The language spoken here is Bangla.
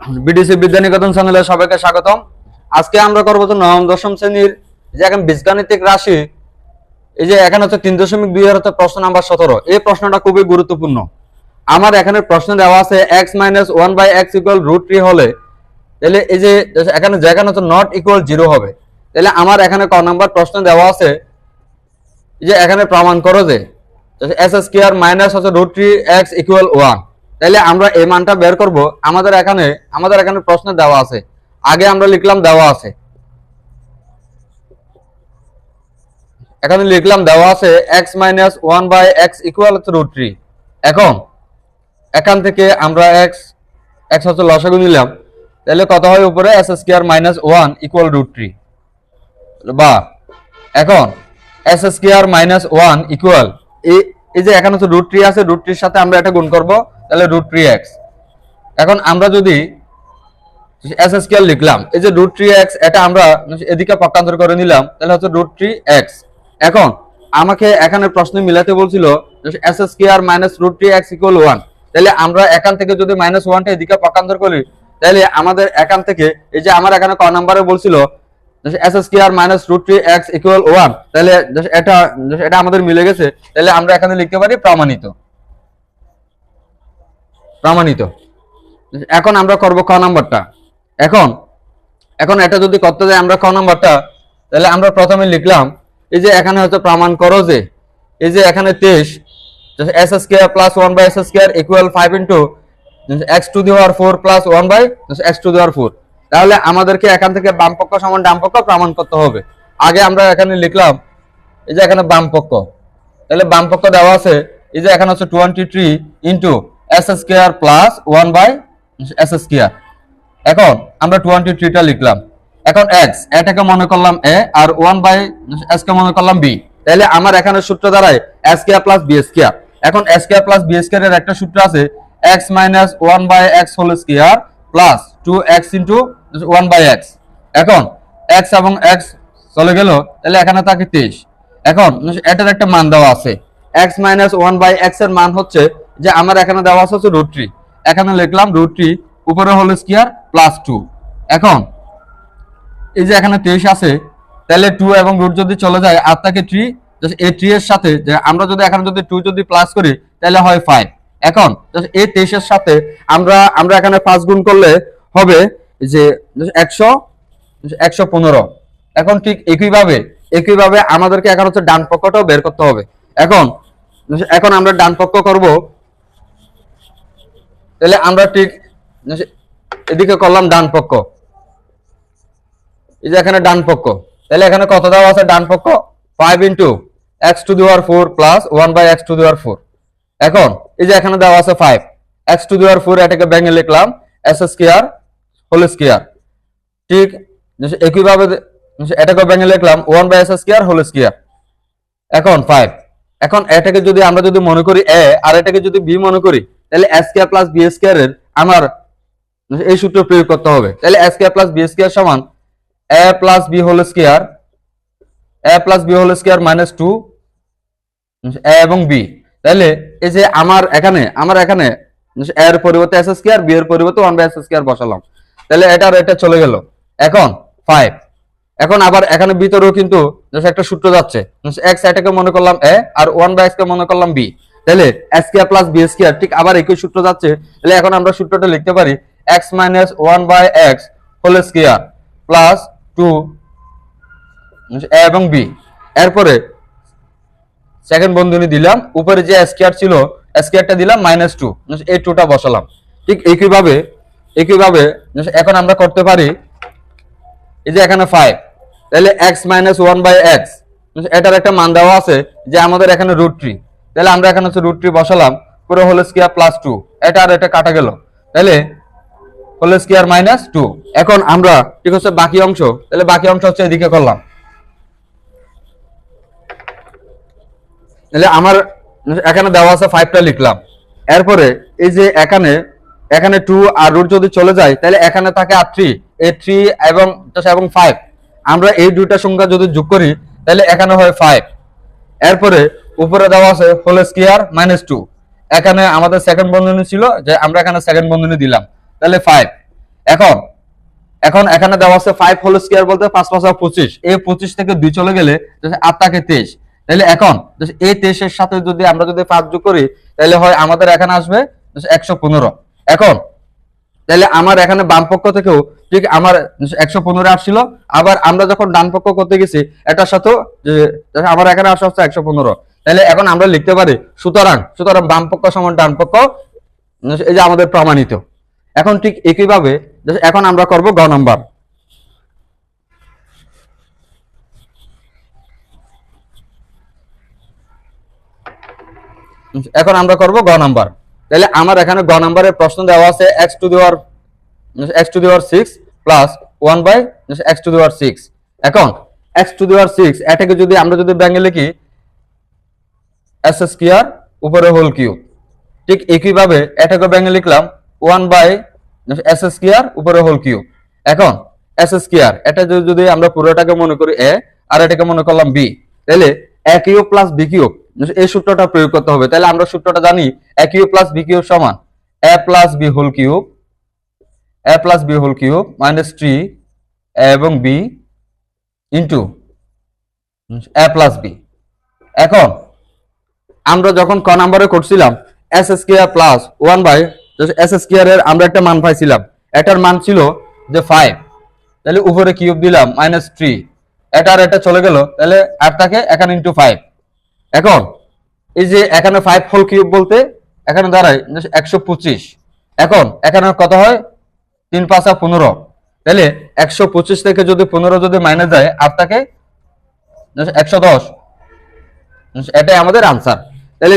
বিডিসি বিদ্যানিকেতন চ্যানেলে সবাইকে স্বাগতম। আজকে আমরা করব তো নবম, দশম শ্রেণির যে এখন বীজগাণিতিক রাশি, এই যে এখানে হচ্ছে তিন দশমিক দুই হাজার প্রশ্ন নাম্বার সতেরো। এই প্রশ্নটা খুবই গুরুত্বপূর্ণ। আমার এখানে প্রশ্ন দেওয়া আছে X minus one by X equal root three হলে, তাহলে এই যে এখানে যেখানে হচ্ছে নট ইকুয়াল জিরো হবে। তাহলে আমার এখানে ক নাম্বার প্রশ্ন দেওয়া আছে যে এখানে প্রমাণ করো যে এস এস কেয়ার মাইনাস হচ্ছে root three X equal one তাহলে আমরা এই মানটা বের করব। আমাদের এখানে আমাদের এখানে প্রশ্ন দেওয়া আছে। আগে আমরা লিখলাম দেওয়া আছে। এখানে লিখলাম দেওয়া আছে X minus one by X equal root three এখন, এখান থেকে আমরা এক্স এক্স হচ্ছে লসাগু নিলাম। তাহলে কত হয় উপরে? X square minus one equal root three বা, এখন X square minus one equal এই যে এখানে হচ্ছে রুট আছে রুট সাথে আমরা এটা গুণ করব, তাহলে রুট থ্রি এক্স এখন আমরা যদি এস স্কোয়ার লিখলাম, এই যে রুট থ্রি এক্স এটা আমরা এদিকে পক্ষান্তর করে নিলাম, তাহলে হচ্ছে রুট থ্রি এক্স এখন আমাকে এখানে প্রশ্ন মিলাতে বলছিল X square minus root three X equal one তাহলে আমরা এখান থেকে যদি মাইনাস ওয়ানটা এদিকে পক্ষান্তর করি, তাহলে আমাদের এখান থেকে, এই যে আমার এখানে ক নাম্বারে বলছিল X square minus root three X equal one তাহলে এটা এটা আমাদের মিলে গেছে। তাহলে আমরা এখানে লিখতে পারি প্রমাণিত। প্রমাণিত। এখন আমরা করব ক নাম্বারটা। এখন এখন এটা যদি করতে যাই আমরা ক নাম্বারটা, তাহলে আমরা প্রথমে লিখলাম, এই যে এখানে হচ্ছে প্রমাণ করো যে, এই যে এখানে তেইশ X square plus one by X square equal five into X to the power four plus one by X to the power four তাহলে আমাদেরকে এখান থেকে বাম পক্ষ সমান ডাম পক্ষ প্রমাণ করতে হবে। আগে আমরা এখানে লিখলাম, এই যে এখানে বাম পক্ষ তাহলে বাম পক্ষ দেওয়া আছে, এই যে এখানে হচ্ছে twenty three into X square plus one by X square এখন আমরা টোয়েন্টি থ্রিটা লিখলাম। এখন এক্স এটাকে মনে করলাম এ আর ওয়ান বাই এস কে মনে করলাম বি তাহলে আমার এখানে সূত্র দাঁড়ায় A square plus B square এখন A square plus B square এর একটা সূত্র আছে X minus one by X whole square plus two X into one by X এখন এক্স এবং এক্স চলে গেল, তাহলে এখানে থাকে তেইশ এখন এটার একটা মান দেওয়া আছে। এক্স মাইনাস ওয়ান বাই এক্সের মান হচ্ছে যে আমার এখানে দেওয়া আছে হচ্ছে রুট থ্রি এখানে লিখলাম রুট থ্রি উপরে হল স্কোয়ার প্লাস টু এখন এই যে এখানে তেইশ আছে, তাহলে টু এবং রুট যদি চলে যায়, আর থাকে থ্রি এই থ্রি এর সাথে আমরা যদি এখানে যদি টু যদি প্লাস করি, তাহলে হয় ফাইভ এখন এই তেইশের সাথে আমরা আমরা এখানে পাঁচ গুণ করলে হবে যে একশো একশো পনেরো। এখন ঠিক একইভাবে একইভাবে আমাদেরকে এখন হচ্ছে ডান পক্ষটাও বের করতে হবে। এখন এখন আমরা ডান পক্ষ করব। তাহলে আমরা ঠিক এদিকে করলাম ডান পক্ষ। এই যে এখানে ডান পক্ষ। তাহলে এখানে কত দেওয়া আছে ডান পক্ষ? Five into X to the power four plus one by X to the power four এখন, এই যে এখানে দেওয়া আছে five X to the power four এটাকে ভেঙে লিখলাম। এস স্কোয়ার হোল স্কোয়ার ঠিক একইভাবে এটাকে ভেঙে লিখলাম one by X square whole square এখন ফাইভ এখন এটাকে যদি আমরা যদি মনে করি এ আর এটাকে যদি বি মনে করি, তাহলে এস স্কোয়ার প্লাস বি এর আমার এই সূত্র প্রয়োগ করতে হবে। তাহলে A square plus B square সমান A plus B whole square A plus B whole square minus two A এবং বি তাহলে এই যে আমার এখানে আমার এখানে এর পরিবর্তে এস স্কোয়ার বি এর পরিবর্তে ওয়ান বাই এস স্কোয়ার বসালাম। তাহলে এটা আর এটা চলে গেল। এখন ফাইভ এখন আবার এখানে ভিতরেও কিন্তু একটা সূত্র যাচ্ছে। এক্স এটাকে মনে করলাম এ আর ওয়ান বাই এক্স কে মনে করলাম বি তাহলে s square plus b s square ঠিক আবার একই সূত্র যাচ্ছে। তাহলে এখন আমরা সূত্রটা লিখতে পারি x minus one by x whole square plus two a এবং বি এরপরে সেকেন্ড বন্ধনী দিলাম, উপরে যে স্কোয়ার ছিল স্কোয়ারটা দিলাম মাইনাস টু এই টুটা বসালাম। ঠিক একইভাবে একইভাবে এখন আমরা করতে পারি, এই যে এখানে ফাইভ তাহলে x minus one by x এটার একটা মান দেওয়া আছে যে আমাদের এখানে রুট থ্রি তাহলে আমরা এখানে হচ্ছে রুট থ্রি বসালাম, পুরো হোল স্কোয়ার প্লাস টু এটা আর এটা কাটা গেল। তাহলে হোল স্কোয়ার মাইনাস টু এখন আমরা, ঠিক হচ্ছে বাকি অংশ, তাহলে বাকি অংশ হচ্ছে এদিকে করলাম। তাহলে আমার এখানে দেওয়া আছে ফাইভটা লিখলাম। এরপরে এই যে এখানে এখানে টু আর রুট যদি চলে যায়, তাহলে এখানে থাকে আর থ্রি এই থ্রি এবং এবং ফাইভ আমরা এই দুইটা সংখ্যা যদি যোগ করি, তাহলে এখানে হয় ফাইভ এরপরে উপরে দেওয়া আছে হোল স্কোয়ার মাইনাস টু এখানে আমাদের সেকেন্ড বন্ধনী ছিল যে আমরা এখানে সেকেন্ড বন্ধনী দিলাম। তাহলে ফাইভ এখন এখন এখানে দেওয়া আছে ফাইভ হোল স্কোয়ার বলতে পাঁচ পাঁচ পঁচিশ। এই পঁচিশ থেকে দুই চলে গেলে আট থাকে তেইশ। তাহলে এখন এই তেইশের সাথে যদি আমরা যদি পাঁচ যোগ করি, তাহলে হয় আমাদের এখানে আসবে একশো পনেরো। এখন, তাহলে আমার এখানে বাম পক্ষ থেকেও, ঠিক আমার একশো পনেরো আসছিল, আবার আমরা যখন ডান পক্ষ করতে গেছি, এটার সাথেও আমার এখানে আসা হচ্ছে একশো পনেরো। তাহলে এখন আমরা লিখতে পারি, সুতরাং সুতরাং বাম পক্ষ সমান ডান পক্ষ এই যে আমাদের প্রমাণিত। এখন ঠিক একইভাবে এখন আমরা করব গ নাম্বার। এখন আমরা করব গ নাম্বার। তাহলে আমার এখানে গ নাম্বারের প্রশ্ন দেওয়া আছে এক্স টু দেওয়ার এক্স টু দেওয়ার six plus one by x to দেওয়ার সিক্স এখন এক্স টু দেওয়ার সিক্স এটাকে যদি আমরা যদি ব্যাঙ্গে লিখি এস এস স্কোয়ার উপরে হোল কিউব ঠিক একইভাবে এটাকে ব্যাঙ্গে লিখলাম one by s s square উপরে হোল কিউব এখন এস এস স্কোয়ার এটা যদি যদি আমরা পুরোটাকে মনে করি এ আর এটাকে মনে করলাম বি তাহলে a cube plus b cube এই সূত্রটা প্রয়োগ করতে হবে। তাহলে আমরা সূত্রটা জানি a cube plus b cube সমান a plus b whole cube a plus b whole cube minus three এবং b into a plus b এখন আমরা যখন ক নাম্বারে করছিলাম s square plus one by s square এর আমরা একটা মান পাইছিলাম। এটার মান ছিল যে ফাইভ তাহলে উপরে কিউব দিলাম মাইনাস থ্রি এটা আর এটা চলে গেল, তাহলে আর থাকে এখানে ইন্টু ফাইভ এখন, এই যে এখানে ফাইভ হোল কিউব বলতে, এখানে দাঁড়ায়, একশো পঁচিশ। এখন, এখানে কত হয়? তিন পাঁচা পনেরো। তাহলে একশো পঁচিশ থেকে যদি পনেরো যদি মাইনাস যায় আর তাকে একশো দশ। এটাই আমাদের আনসার তাহলে